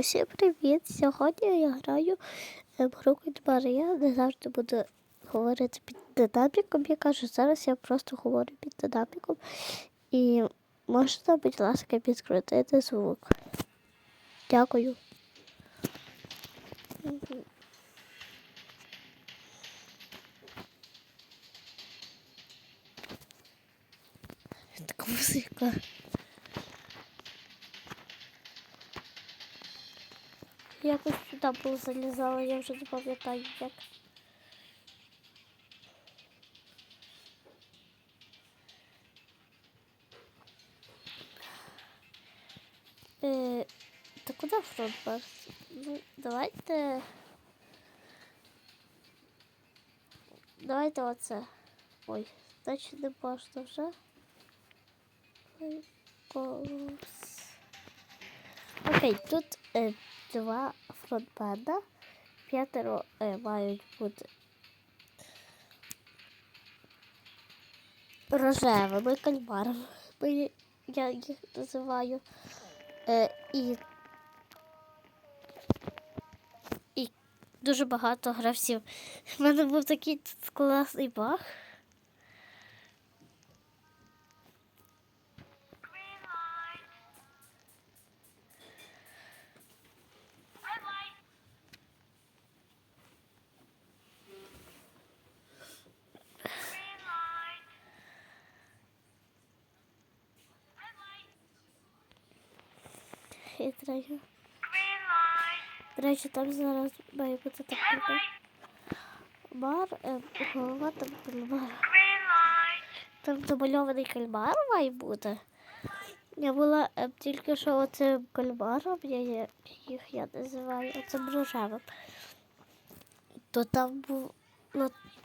Всім привіт! Сьогодні я граю е, в гру Кальмари. Я не завжди буду говорити під динаміком. Я кажу, зараз я просто говорю під динаміком. І можете, будь ласка, підкрутити звук. Дякую. Така музика. Якось сюди було залізала, я вже не пам'ятаю як. Е, та куди фронтбар? Ну, давайте. Давайте оце. Ой, значить не можна вже. Окей, тут е, два фронтбенда. П'ятеро е, мають бути рожевими кальмарами. Ми- Я їх називаю. Е, і, і дуже багато гравців. У мене був такий класний баг. Хитраю. До речі, там зараз має бути так. Бар, е, голова там кальмар. Там замальований кальмар має бути. Я була е, тільки що оцим кальмаром, я їх я називаю, оцим рожевим. То там було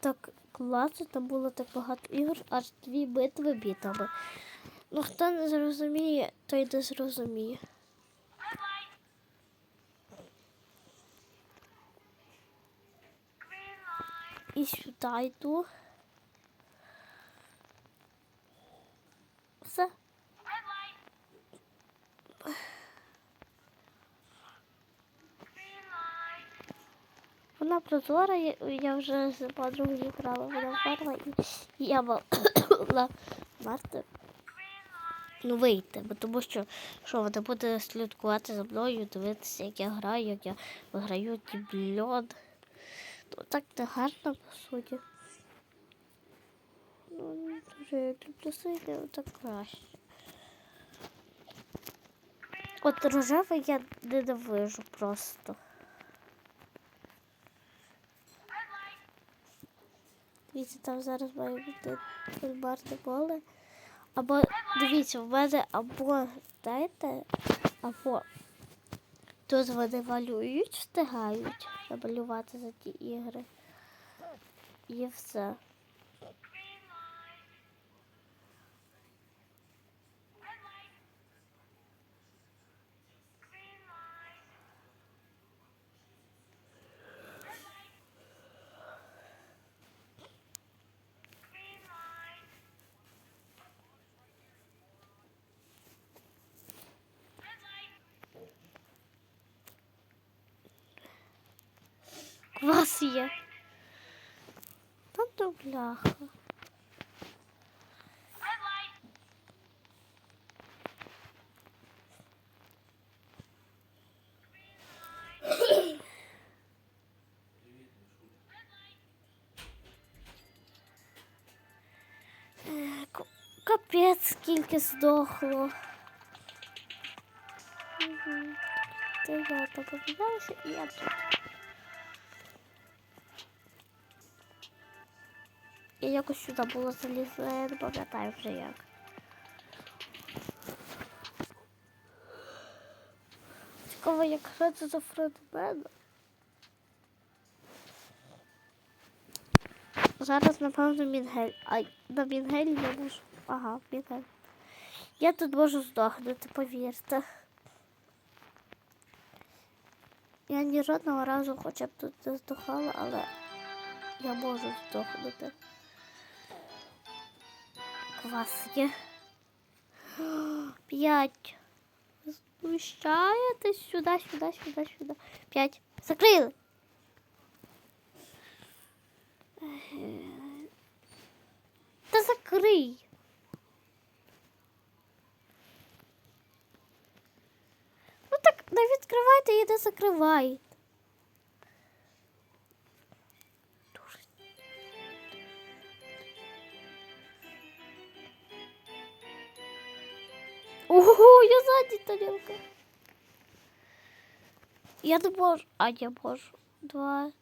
так класно, там було так багато ігор, аж дві битви бітами. Ну хто не зрозуміє, той не зрозуміє. І сюди йду. Все. Вона прозора, я, вже з подругою грала, вона вмерла і я була варта ну, вийти, бо тому що, що вона буде слідкувати за мною, дивитися, як я граю, як я виграю дібльон. Ну так не гарно, по суті. Ну, не дуже люблю сині, так краще. От рожевий я ненавижу просто. Дивіться, там зараз має бути бульбарне поле. Або дивіться, в мене або, знаєте, або тут вони малюють, встигають намалювати за ті ігри. І все. Квас є. Та то бляха. Е, ка- Капець, скільки здохло. Мгм. Це я так обідалася і я тут. Якось сюди було залізла, я не пам'ятаю вже як. Цікаво, як це за фронтмен. Зараз, напевно, Мінгель. А на Мінгелі я можу. Ага, Мінгель. Я тут можу здохнути, повірте. Я ні жодного разу хоча б тут не здохала, але я можу здохнути. Клас є. П'ять. Спущаєтесь сюди, сюди, сюди, сюди. П'ять. Закрили. Та закрий. Ну так не відкривайте і не закривайте. Ого, я ззаді тарілка. Я не можу. А я можу. Два,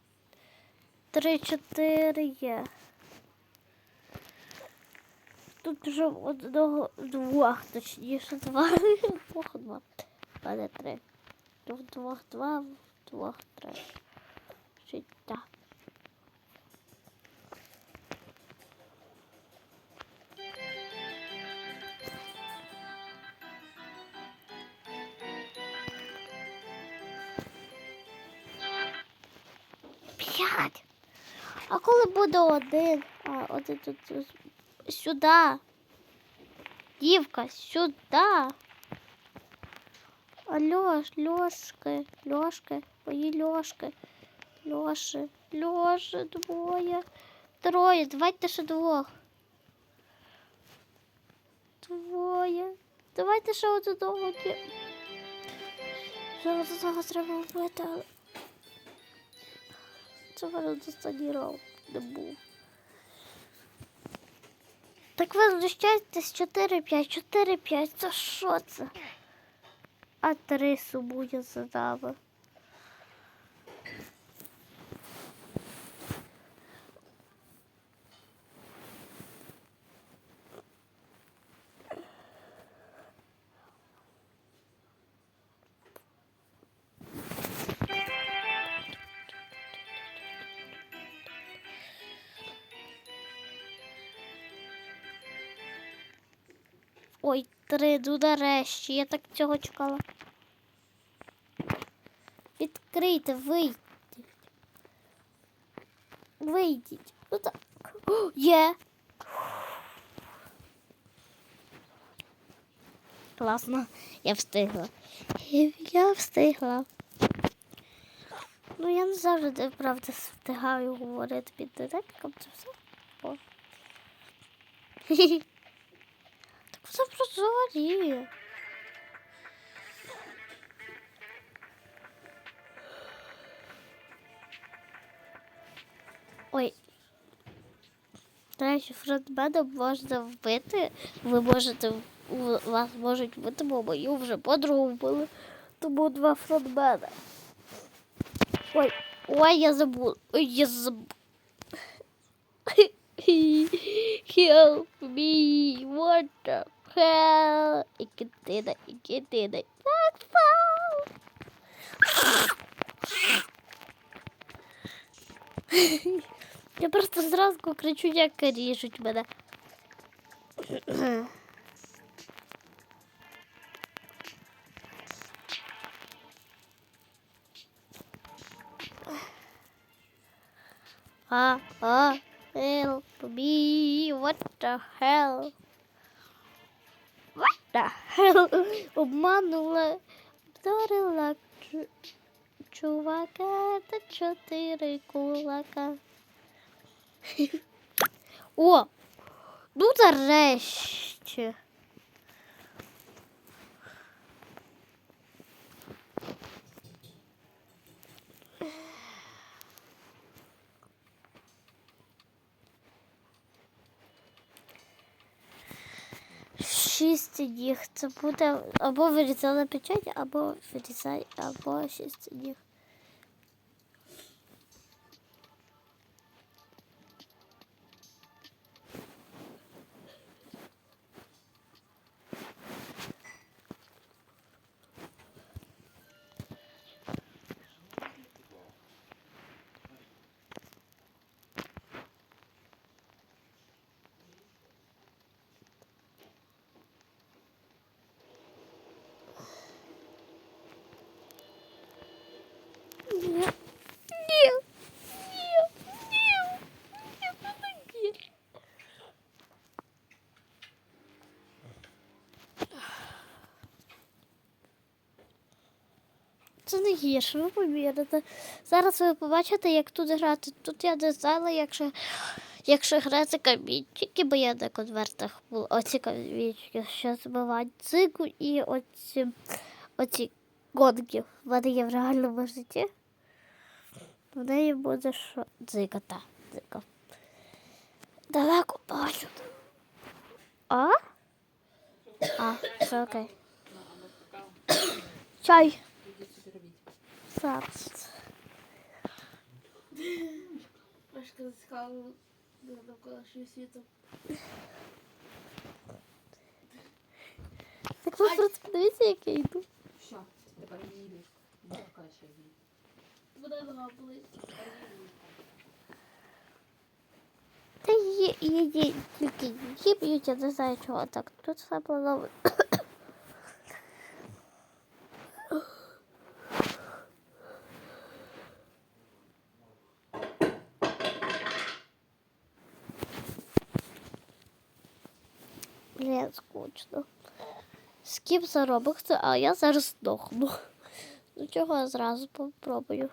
три, чотири є. Тут вже одного, двох, точніше, два. Двох, два. А не три. Двох, два, двох, три. Життя. А коли буде один? А, один тут сюди. Дівка, сюди. Альош, Льошки, Льошки, мої Льошки, Льоши, Льоши, двоє, троє, давайте ще двох. Двоє. Давайте ще одного. Ще одного треба вбити, але в останній раунд не був. Так ви знущаєтесь 4-5, 4-5, це що це? А три субу я нами. Ой, три, ну нарешті, я так цього чекала. Відкрийте, вийдіть. Вийдіть. Ну так. О, є. Класно, я встигла. Я встигла. Ну, я не завжди, правда, встигаю говорити під директором, це все. О. Так все прозорі. Ой. Речі, фронтмена можна вбити. Ви можете у вас можуть вбити, бо мою вже подругу вбили. Тому два фронтмена. Ой, ой, я забула. Ой, я забула. Help me, what the hell? Ікітина, ікітина. Так, фау. Я просто зразу кричу, як ріжуть мене. А, а, help me, what the hell? Hell? Обманула, вдарила чу- чувака та чотири кулака. О! Ну нарешті. Шість ніг. Це буде або вирізала печать, або вирізай, або шість ніг. Це не гірше, ви повірите. Зараз ви побачите, як тут грати. Тут я не знала, якщо, якщо грати камінчики, бо я на конвертах була. Оці камінчики, що збивають цигу і оці, оці гонки. В мене є в реальному житті. В неї буде що? Дзига, та, дзига. Далеко бачу. А? А, все окей. Чай. Зараз. Пашка зацікавила навколишнім світом. Так ви просто подивіться, як я йду. Що? Тепер їдеш. Яка ще їде. Буде нога болить. Та є, є, є тільки її б'ють, я не знаю чого так. Тут все було. Скучно. Скіп заробив, а я зараз здохну. Ну чого я зразу попробую.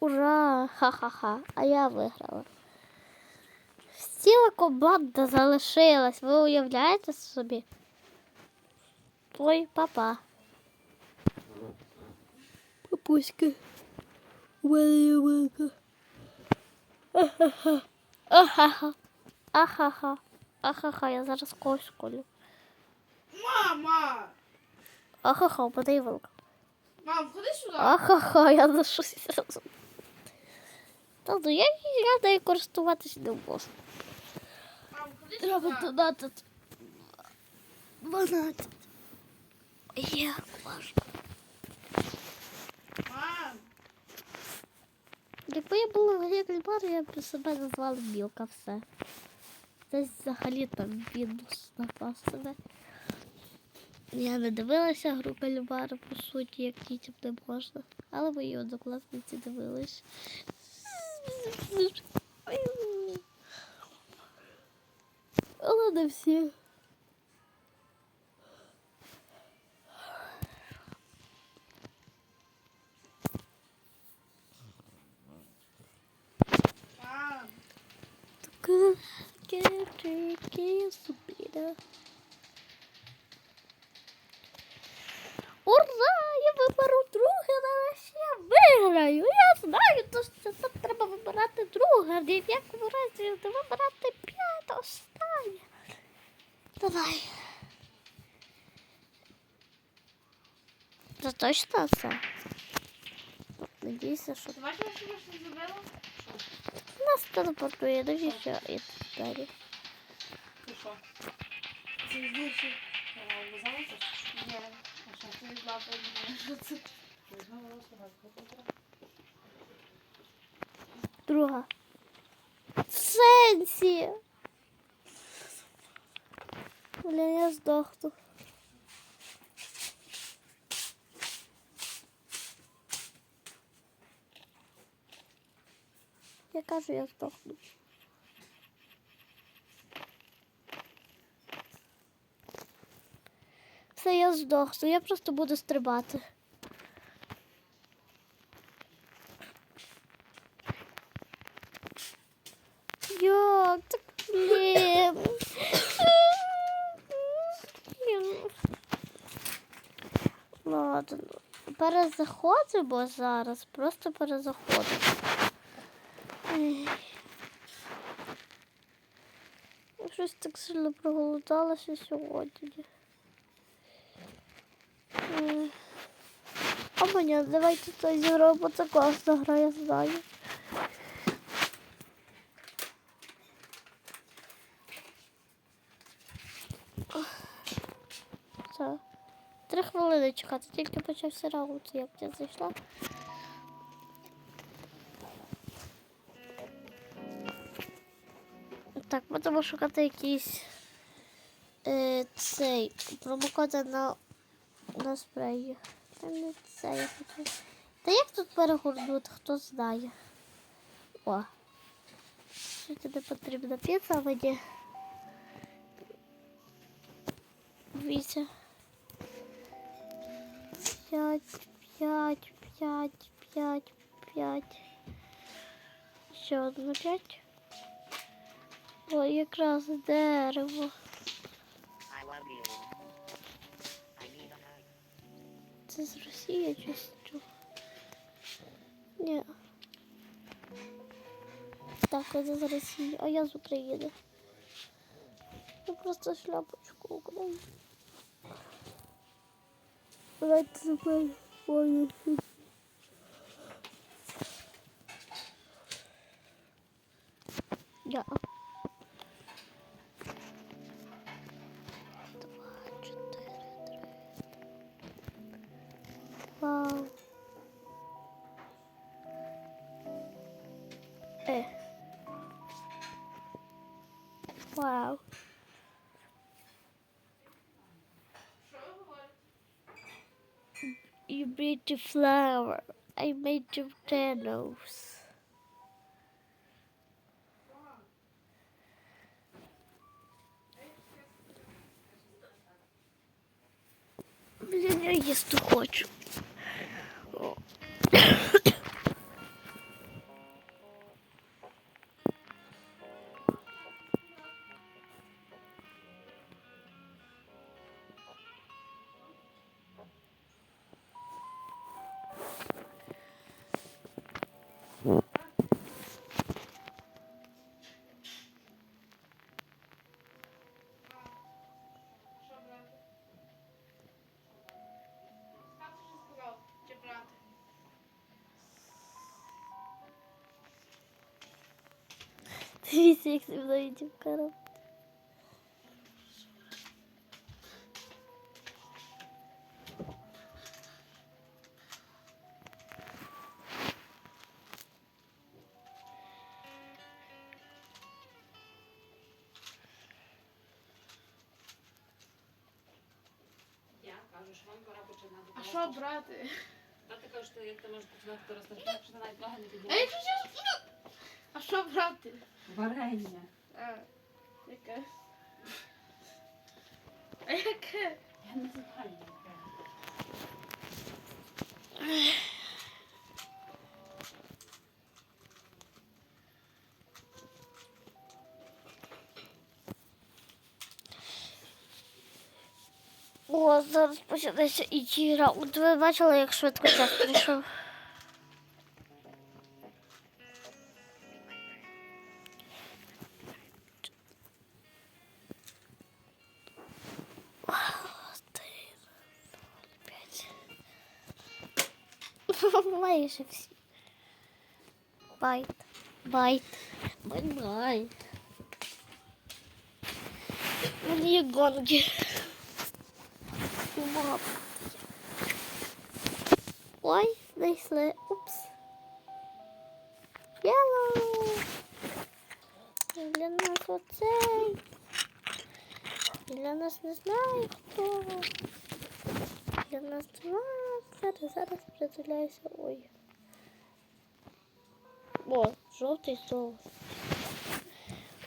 Ура! Ха-ха-ха! А я виграла. Ціла команда залишилась. Ви уявляєте собі? Ой, папа. Папуська. Мене. Ахаха. Ахаха. Ахаха. Ахаха, я зараз когось колю. Мама! Ахаха, є велика. Мам, ходи сюди. Ахаха, я за щось. Та ну я, я нею користуватись не можу. Мам, ходи Треба сюди. донатити. 12. Є, важко. Мам! Якби я була як Бар, я б себе назвала білка все. Це взагалі там Windows напав себе. Я не дивилася гру Кальмара, по суті, як дітям не можна. Але мої однокласниці дивились. Але не всі. Ура! Я виберу друге, але ще виграю. Я знаю, то що там треба вибирати друге. Ні в якому разі не вибирати п'яте, останнє. Давай. Це точно це? Надіюся, що бачила, що я зробила? Нас телепортує, і далі. Ти що? Це здійснює. Визалася? Ні. А що ти відлапала? Що це? Ти знову розповідати. Друга. В сенсі. Блін, я здохну. Кажу, я здохну. Все, я здохну, я просто буду стрибати. Як так, блін. Ладно. Перезаходимо зараз, просто перезаходимо. Я щось так сильно проголодалася сьогодні. А мене, давайте це зробимо, це класна гра, я знаю. Три хвилини чекати, тільки почався раунд, як я зайшла. Так, будемо шукати якийсь е, цей промокоди на, на спреї. Та не це. Та як тут перегорнути, хто знає? О. Що не потрібна піца мені? Дивіться. П'ять, п'ять, п'ять, п'ять, п'ять. Ще одну п'ять. Ой, якраз дерево. Це з Росії чи з чого? Ні. Так, це з Росії, а я з України. Я просто шляпочку України. Давайте тепер ой. the flower. I made the potatoes. Блін, я їсти хочу. Зі мною дівкаром. Я кажу, що вам пора починати. А що брати? А ти кажеш, що як ти можеш починати то розташувати, ти навіть ноги не А піднімаєш? я чуть А що брати? Варення. А, яке? А яке? Я не знаю. яке. О, зараз почнеться і раунд. Ви бачили, як швидко час прийшов? Майже всі. Байт. Байт. Байт. Байт. Мені гонки. Ой, знайшли. Упс. Yellow. Для нас оцей. Для нас не знаю хто. Для нас два. Зараз, зараз притуляюся. Ой. О, жовтий соус.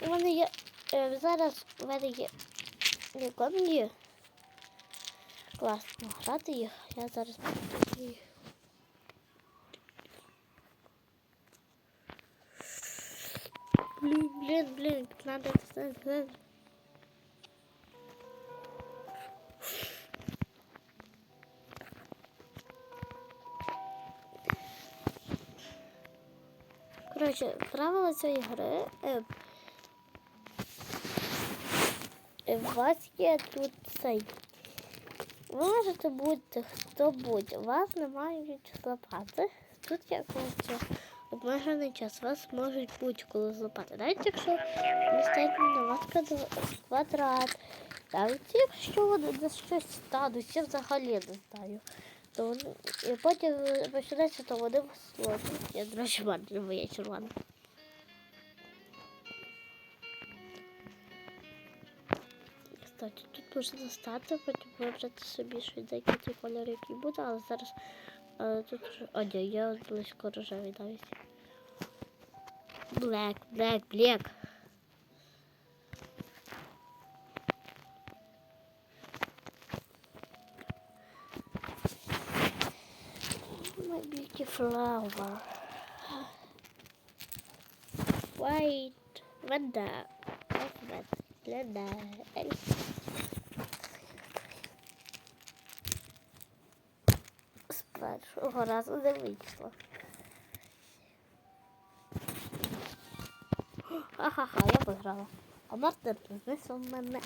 У мене є. Е, зараз у мене є. Ніколи є. Класно грати їх. Я зараз буду їх. Блін, блін, блін, надо Коротше, правила цієї гри. Е, е, у вас є тут цей. Ви можете бути хто будь. У вас немає лопати. Тут є коротше, обмежений час. Вас можуть будь-коли злопати. Навіть якщо стоять на вас квадрат. Навіть якщо вони на щось стануть, я взагалі не знаю. То і потім почнеться, то вони зловлять. Я, до речі, маю моя червона. Кстати, тут можна стати, потім вибрати собі швиденький той кольор, який буде, але зараз Але тут... О, ні, я близько рожевий навіть. Блек, блек, блек. Beauty flower. White. Ванда. Ванда. З першого разу не вийшло. Ха-ха-ха, я виграла. А Мартин знесла мене.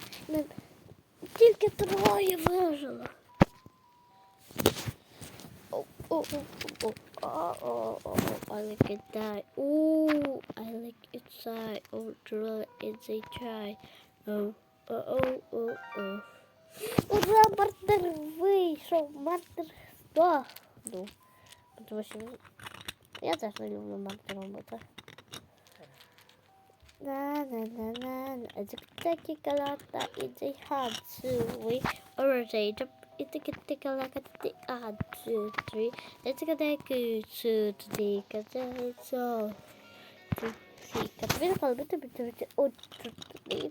Тільки троє вижило. Oh, oh, oh, oh, oh, oh, oh, oh, I like it die. Ooh, I like it side. Oh, drill it's a try. Oh, oh, oh, oh, oh. Ура, Мартер вийшов, Мартер здохнув. Тому що він- я теж не люблю Мартера бути. На на на на на It's a tacky kalata, it's a hard to we originate it's Itaka tika laka tika one two three. Itaka tika het tika so. Tika tika bitte bitte bitte und bitte.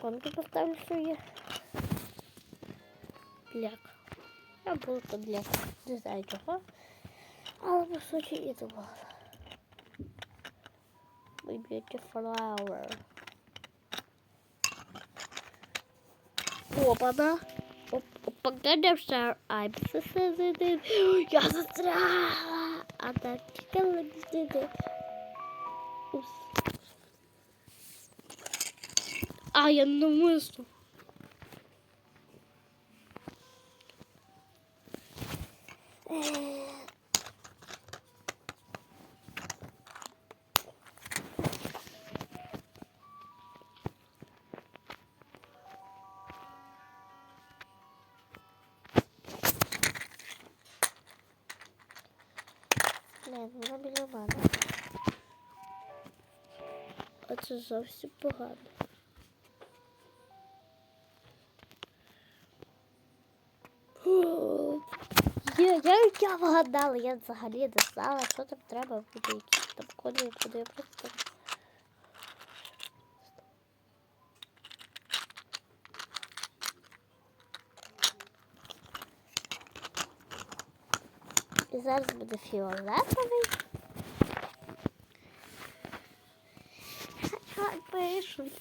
Kommt du поставлю что я? Бляк. Я был то бляк. Не знаю чего. А в случае это было. We beautiful flower. Опана. Пока все айпси сидить. Я застряла. А так чекала сидить. А, я не мислю. Зовсім погано. Є, я, я вгадала, я взагалі не знала, що там треба буде, які там коди, куди я просто. І зараз буде фіолетовий. пишуть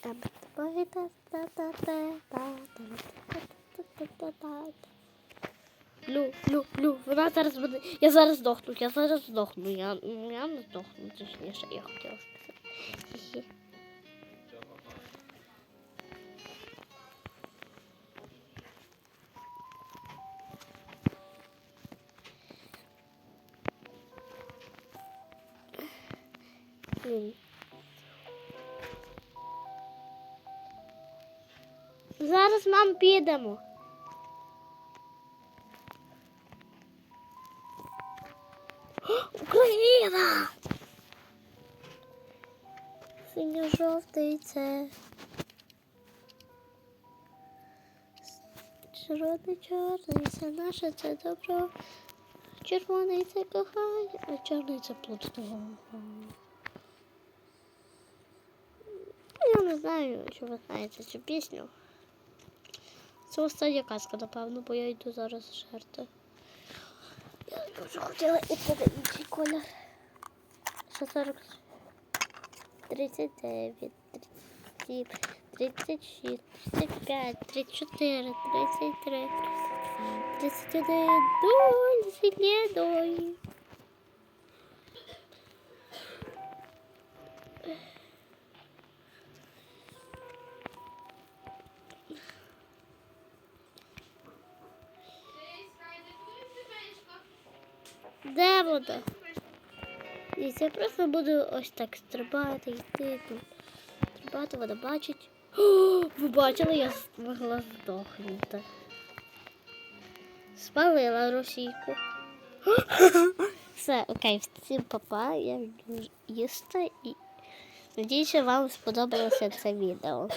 Блю, блю, блю, вона зараз буде. Я зараз здохну, я зараз здохну, я, я не здохну, точніше, я хотіла сказати. Зараз мам підемо. Україна! Синьо-жовтий це. Червоний чорний це наше це добро. Червоний це кохання, а чорний це плодство. Я не знаю, чи ви знаєте цю пісню. Це остання казка, напевно, бо я йду зараз жерти. Я дуже хотіла йти на інший колір. Що 40? 39, 37, 36, 35, 34, 33, 31, доль зеленой. Де вода? Дивіться, я просто буду ось так стрибати, йти тут. Стрибати, вона бачить. О, ви бачили, я змогла здохнути. Спалила російку. Все, окей, всім папа, я їсти і надіюся, вам сподобалося це відео.